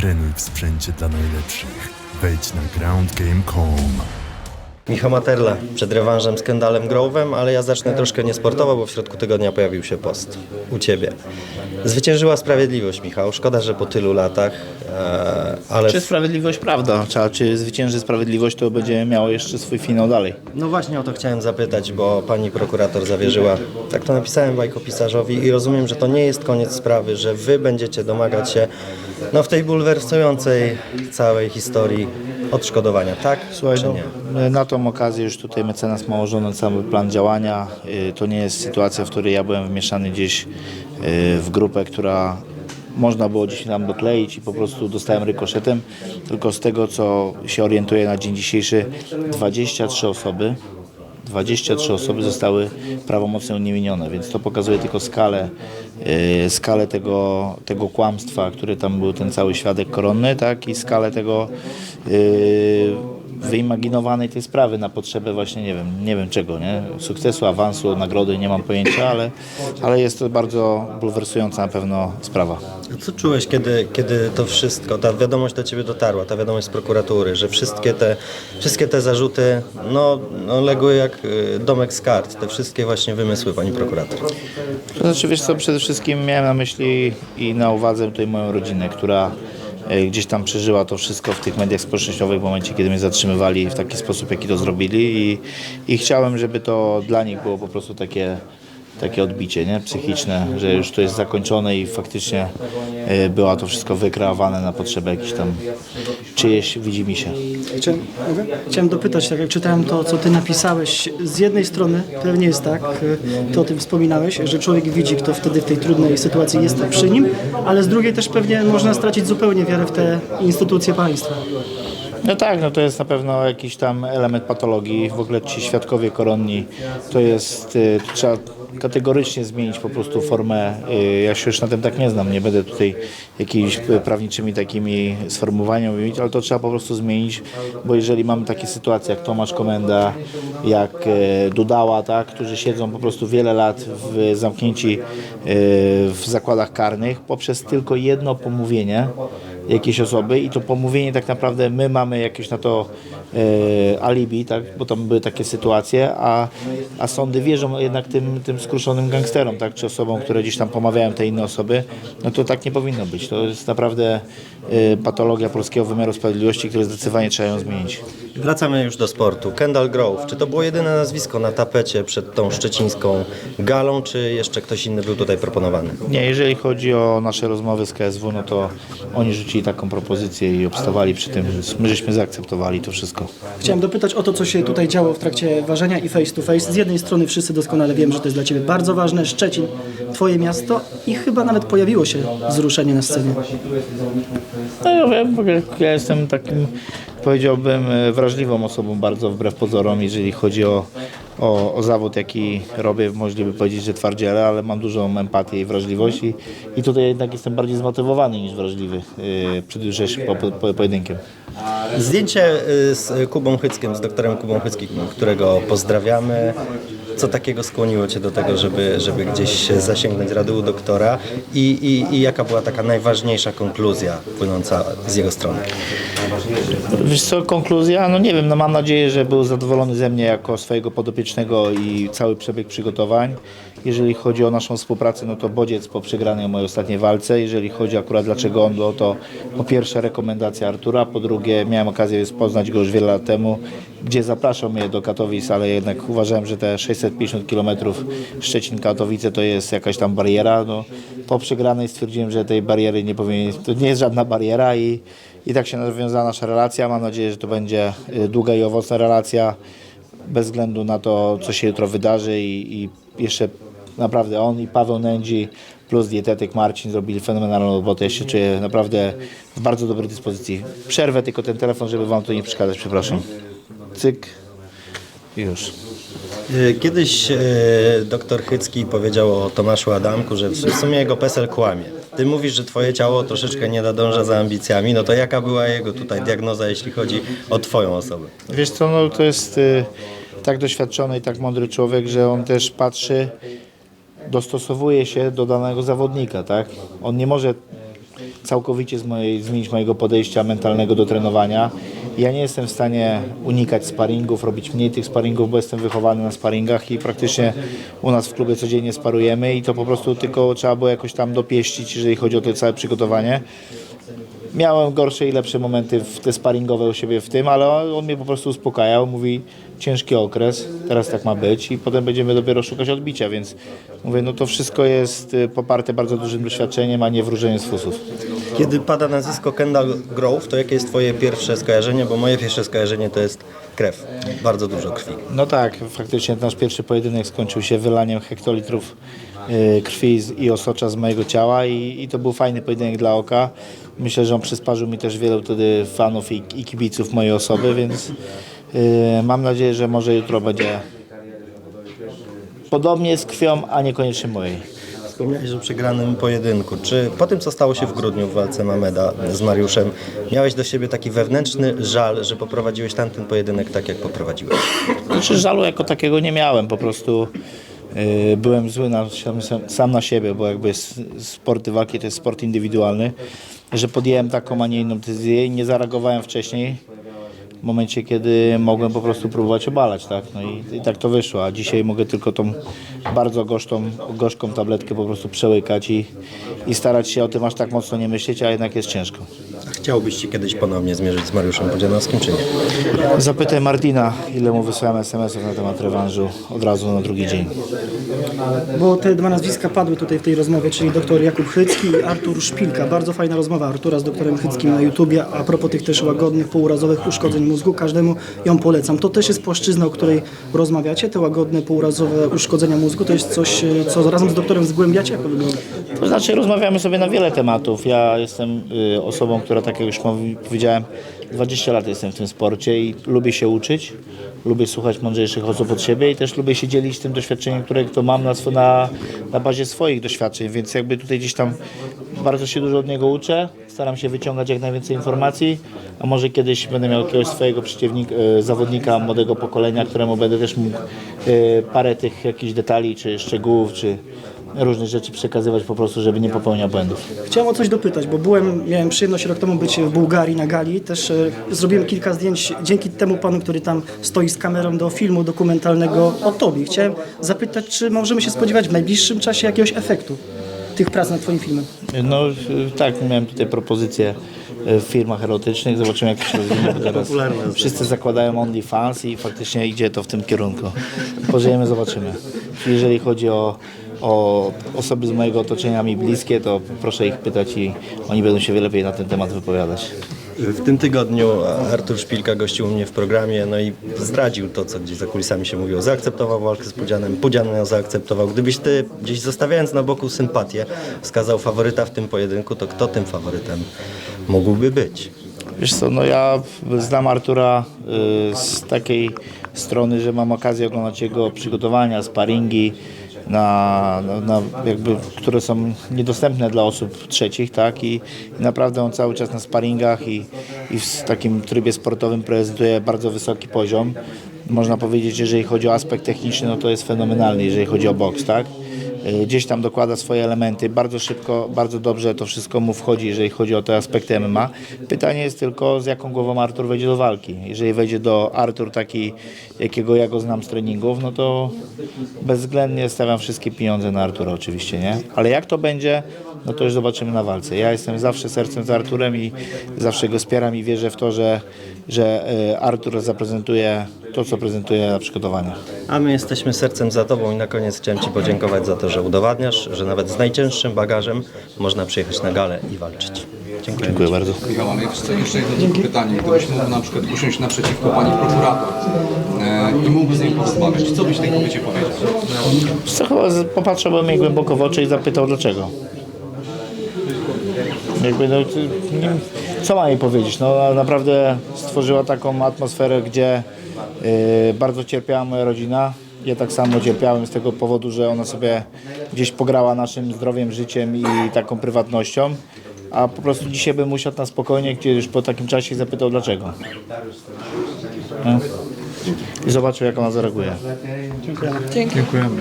Trenuj w sprzęcie dla najlepszych. Wejdź na groundgame.com. Michał Materla przed rewanżem z Kendallem Grove'em, ale ja zacznę troszkę niesportowo, bo w środku tygodnia pojawił się post u Ciebie. Zwyciężyła sprawiedliwość, Michał. Szkoda, że po tylu latach, e, ale... Czy sprawiedliwość prawda? Czy, czy zwycięży sprawiedliwość, to będzie miało jeszcze swój finał dalej. No właśnie o to chciałem zapytać, bo pani prokurator zawierzyła, tak to napisałem bajkopisarzowi i rozumiem, że to nie jest koniec sprawy, że wy będziecie domagać się no, w tej bulwersującej całej historii odszkodowania, tak Słuchaj, czy no, nie? na tą okazję już tutaj mecenas ma ułożony cały plan działania. Y, To nie jest sytuacja, w której ja byłem wmieszany gdzieś y, w grupę, która można było gdzieś tam dokleić i po prostu dostałem rykoszetem. Tylko z tego, co się orientuję na dzień dzisiejszy, 23 osoby 23 osoby zostały prawomocnie uniewinnione, więc to pokazuje tylko skalę, skalę tego, tego kłamstwa, które tam był ten cały świadek koronny, tak, i skalę tego yy, wyimaginowanej tej sprawy na potrzebę właśnie, nie wiem, nie wiem czego, nie? Sukcesu, awansu, nagrody, nie mam pojęcia, ale, ale jest to bardzo bulwersująca na pewno sprawa. Co czułeś, kiedy, kiedy to wszystko, ta wiadomość do Ciebie dotarła, ta wiadomość z prokuratury, że wszystkie te, wszystkie te zarzuty no, no, legły jak y, domek z kart, te wszystkie właśnie wymysły pani prokurator? To znaczy, wiesz co, przede wszystkim miałem na myśli i na uwadze tutaj moją rodzinę, która gdzieś tam przeżyła to wszystko w tych mediach społecznościowych w momencie, kiedy mnie zatrzymywali w taki sposób, jaki to zrobili i, i chciałem, żeby to dla nich było po prostu takie, takie odbicie nie? psychiczne, że już to jest zakończone i faktycznie e, było to wszystko wykreowane na potrzeby jakichś tam czyjeś widzi się. Chciałem, mogę? Chciałem dopytać, tak jak czytałem to, co ty napisałeś, z jednej strony pewnie jest tak, y, ty o tym wspominałeś, że człowiek widzi, kto wtedy w tej trudnej sytuacji jest przy nim, ale z drugiej też pewnie można stracić zupełnie wiarę w te instytucje państwa. No tak, no to jest na pewno jakiś tam element patologii. W ogóle ci świadkowie koronni to jest, to trzeba kategorycznie zmienić po prostu formę. y, Ja się już na tym tak nie znam, nie będę tutaj jakimiś prawniczymi takimi sformułowaniami mówić, ale to trzeba po prostu zmienić, bo jeżeli mamy takie sytuacje jak Tomasz Komenda, jak y, Dudała, tak, którzy siedzą po prostu wiele lat w zamknięci y, w zakładach karnych poprzez tylko jedno pomówienie, jakiejś osoby i to pomówienie tak naprawdę my mamy jakieś na to e, alibi, tak, bo tam były takie sytuacje, a, a sądy wierzą jednak tym, tym skruszonym gangsterom, tak, czy osobom, które gdzieś tam pomawiają te inne osoby, no to tak nie powinno być. To jest naprawdę e, patologia polskiego wymiaru sprawiedliwości, które zdecydowanie trzeba ją zmienić. Wracamy już do sportu. Kendall Grove, czy to było jedyne nazwisko na tapecie przed tą szczecińską galą, czy jeszcze ktoś inny był tutaj proponowany? Nie, jeżeli chodzi o nasze rozmowy z KSW, no to oni rzucili taką propozycję i obstawali przy tym, my żeśmy zaakceptowali to wszystko. Chciałem dopytać o to, co się tutaj działo w trakcie ważenia i face to face. Z jednej strony wszyscy doskonale wiemy, że to jest dla Ciebie bardzo ważne, Szczecin, Twoje miasto i chyba nawet pojawiło się wzruszenie na scenie. No ja wiem, ogóle ja jestem takim, powiedziałbym, e, wrażliwą osobą bardzo wbrew pozorom, jeżeli chodzi o, o, o zawód, jaki robię, możliby powiedzieć, że twardziele, ale mam dużą empatię i wrażliwość i, i tutaj jednak jestem bardziej zmotywowany niż wrażliwy yy, przed jutrzejszym po, po, pojedynkiem. Zdjęcie y, z Kubą Hyckiem, z doktorem Kubą Hyckim, którego pozdrawiamy. Co takiego skłoniło Cię do tego, żeby, żeby gdzieś zasięgnąć rady u doktora I, i, i jaka była taka najważniejsza konkluzja płynąca z jego strony? Wiesz co, konkluzja? No nie wiem, no mam nadzieję, że był zadowolony ze mnie jako swojego podopiecznego i cały przebieg przygotowań. Jeżeli chodzi o naszą współpracę, no to bodziec po przegranej mojej ostatniej walce. Jeżeli chodzi akurat dlaczego on, no to po pierwsze rekomendacja Artura, po drugie miałem okazję poznać go już wiele lat temu, gdzie zapraszał mnie do Katowic, ale jednak uważałem, że te 650 km Szczecin-Katowice to jest jakaś tam bariera. No, po przegranej stwierdziłem, że tej bariery nie powinien, to nie jest żadna bariera i, i tak się nawiązała nasza relacja. Mam nadzieję, że to będzie y, długa i owocna relacja bez względu na to, co się jutro wydarzy i, i jeszcze naprawdę on i Paweł Nędzi plus dietetyk Marcin zrobili fenomenalną robotę. Ja się czuję naprawdę w bardzo dobrej dyspozycji. Przerwę tylko ten telefon, żeby wam to nie przeszkadzać, przepraszam. Cyk. Już. Y, Kiedyś y, doktor Hycki powiedział o Tomaszu Adamku, że w sumie jego PESEL kłamie. Ty mówisz, że twoje ciało troszeczkę nie nadąża za ambicjami, no to jaka była jego tutaj diagnoza, jeśli chodzi o twoją osobę? Wiesz co, no to jest y, tak doświadczony i tak mądry człowiek, że on też patrzy, dostosowuje się do danego zawodnika, tak? On nie może całkowicie z mojej, zmienić mojego podejścia mentalnego do trenowania. Ja nie jestem w stanie unikać sparingów, robić mniej tych sparingów, bo jestem wychowany na sparingach i praktycznie u nas w klubie codziennie sparujemy i to po prostu tylko trzeba było jakoś tam dopieścić, jeżeli chodzi o to całe przygotowanie. Miałem gorsze i lepsze momenty w te sparingowe u siebie w tym, ale on, mnie po prostu uspokajał, mówi ciężki okres, teraz tak ma być i potem będziemy dopiero szukać odbicia, więc mówię, no to wszystko jest y, poparte bardzo dużym doświadczeniem, a nie wróżeniem z fusów. Kiedy pada nazwisko Kendall Grove, to jakie jest twoje pierwsze skojarzenie? Bo moje pierwsze skojarzenie to jest krew. Bardzo dużo krwi. No tak, faktycznie nasz pierwszy pojedynek skończył się wylaniem hektolitrów krwi z- i osocza z mojego ciała i, i to był fajny pojedynek dla oka. Myślę, że on przysparzył mi też wielu wtedy fanów i, i kibiców mojej osoby, więc y, mam nadzieję, że może jutro będzie podobnie z krwią, a niekoniecznie mojej. Wspomniałeś o przegranym pojedynku. Czy po tym, co stało się w grudniu w walce Mameda z Mariuszem, miałeś do siebie taki wewnętrzny żal, że poprowadziłeś tamten pojedynek tak, jak poprowadziłeś? Znaczy żalu jako takiego nie miałem, po prostu y, byłem zły na, sam, sam na siebie, bo jakby sporty walki to jest sport indywidualny, że podjąłem taką, a nie inną decyzję i nie zareagowałem wcześniej w momencie, kiedy mogłem po prostu próbować obalać, tak? No i, i tak to wyszło, a dzisiaj mogę tylko tą bardzo gorzką, gorzką tabletkę po prostu przełykać i, i starać się o tym aż tak mocno nie myśleć, a jednak jest ciężko. Chciałbyś się kiedyś ponownie zmierzyć z Mariuszem Podzianowskim, czy nie? Zapytaj Martina, ile mu wysłałem SMS-ów na temat rewanżu od razu na drugi dzień. Bo te dwa nazwiska padły tutaj w tej rozmowie, czyli doktor Jakub Chycki i Artur Szpilka. Bardzo fajna rozmowa Artura z doktorem Chyckim na YouTubie. A propos tych też łagodnych, półrazowych uszkodzeń mózgu, każdemu ją polecam. To też jest płaszczyzna, o której rozmawiacie, te łagodne, półrazowe uszkodzenia mózgu. To jest coś, co razem z doktorem zgłębiacie? Jak to wygląda? To znaczy rozmawiamy sobie na wiele tematów. Ja jestem y, osobą, która tak jak już powiedziałem, 20 lat jestem w tym sporcie i lubię się uczyć, lubię słuchać mądrzejszych osób od siebie i też lubię się dzielić tym doświadczeniem, które to mam na, na, na bazie swoich doświadczeń, więc jakby tutaj gdzieś tam bardzo się dużo od niego uczę, staram się wyciągać jak najwięcej informacji, a może kiedyś będę miał jakiegoś swojego przeciwnika, y, zawodnika młodego pokolenia, któremu będę też mógł y, parę tych jakichś detali, czy szczegółów, czy różnych rzeczy przekazywać po prostu, żeby nie popełniał błędów. Chciałem o coś dopytać, bo byłem, miałem przyjemność rok temu być w Bułgarii na gali. Też e, zrobiłem kilka zdjęć dzięki temu panu, który tam stoi z kamerą do filmu dokumentalnego o tobie. Chciałem zapytać, czy możemy się spodziewać w najbliższym czasie jakiegoś efektu tych prac nad twoim filmem? No y, tak, miałem tutaj propozycje y, w firmach erotycznych, zobaczymy jak to się rozwinie, bo teraz wszyscy zakładają OnlyFans i faktycznie idzie to w tym kierunku. Pożyjemy, zobaczymy. Jeżeli chodzi o, o osoby z mojego otoczenia mi bliskie, to proszę ich pytać i oni będą się lepiej na ten temat wypowiadać. W tym tygodniu Artur Szpilka gościł mnie w programie, no i zdradził to, co gdzieś za kulisami się mówiło. Zaakceptował walkę z Pudzianem, Pudzian ją zaakceptował. Gdybyś ty gdzieś zostawiając na boku sympatię, wskazał faworyta w tym pojedynku, to kto tym faworytem mógłby być? Wiesz co, no ja znam Artura y, z takiej strony, że mam okazję oglądać jego przygotowania, sparingi, na, na, jakby, które są niedostępne dla osób trzecich, tak? I, I naprawdę on cały czas na sparingach i, i w takim trybie sportowym prezentuje bardzo wysoki poziom. Można powiedzieć, że jeżeli chodzi o aspekt techniczny, no to jest fenomenalny, jeżeli chodzi o boks, tak? Y, gdzieś tam dokłada swoje elementy. Bardzo szybko, bardzo dobrze to wszystko mu wchodzi, jeżeli chodzi o te aspekty MMA. Pytanie jest tylko, z jaką głową Artur wejdzie do walki. Jeżeli wejdzie do Artur taki, jakiego ja go znam z treningów, no to bezwzględnie stawiam wszystkie pieniądze na Artura oczywiście, nie? Ale jak to będzie, no to już zobaczymy na walce. Ja jestem zawsze sercem z Arturem i zawsze go wspieram i wierzę w to, że, że y, Artur zaprezentuje to, co prezentuje na przygotowaniach. A my jesteśmy sercem za tobą i na koniec chciałem ci podziękować za to, że udowadniasz, że nawet z najcięższym bagażem można przyjechać na galę i walczyć. Dziękuję. Dziękuję bardzo. Michał, mamy jeszcze, jeszcze jedno pytanie. Gdybyś mógł na przykład usiąść naprzeciwko pani prokurator e, i mógłby z nią porozmawiać, co byś tej kobiecie powiedział? Co chyba z- popatrzyłbym jej głęboko w oczy i zapytał dlaczego. Jakby no, ty- nie, co ma jej powiedzieć? No naprawdę stworzyła taką atmosferę, gdzie bardzo cierpiała moja rodzina. Ja tak samo cierpiałem z tego powodu, że ona sobie gdzieś pograła naszym zdrowiem, życiem i taką prywatnością. A po prostu dzisiaj bym usiadł na spokojnie, gdzie już po takim czasie zapytał dlaczego. No. I zobaczył jak ona zareaguje. Dziękuję. Dziękujemy.